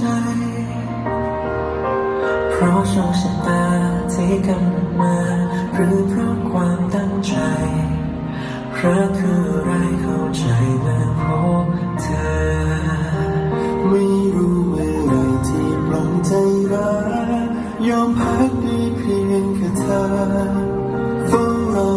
จ เพราะโชคชะตาที่กำหนดมา หรือเพราะความตั้งใจรักคือไรเข้าใจแมื่พบเธอ ไม่รู้เมื่อไรที่ปลงใจรักยอมพักได้เพียงแค่เธอเฝ้รอ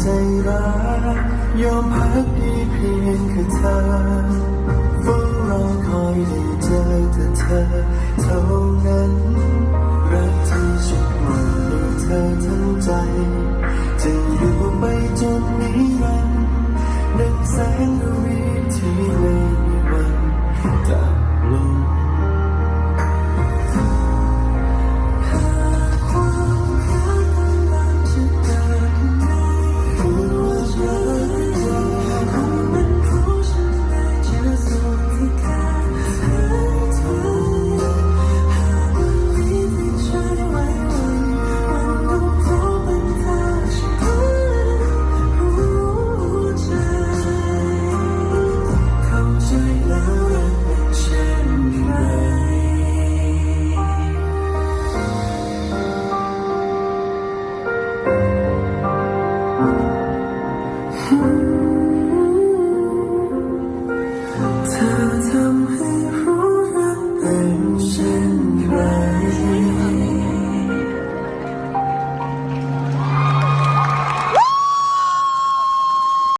ใจรักยอมพักดีเพียงแค่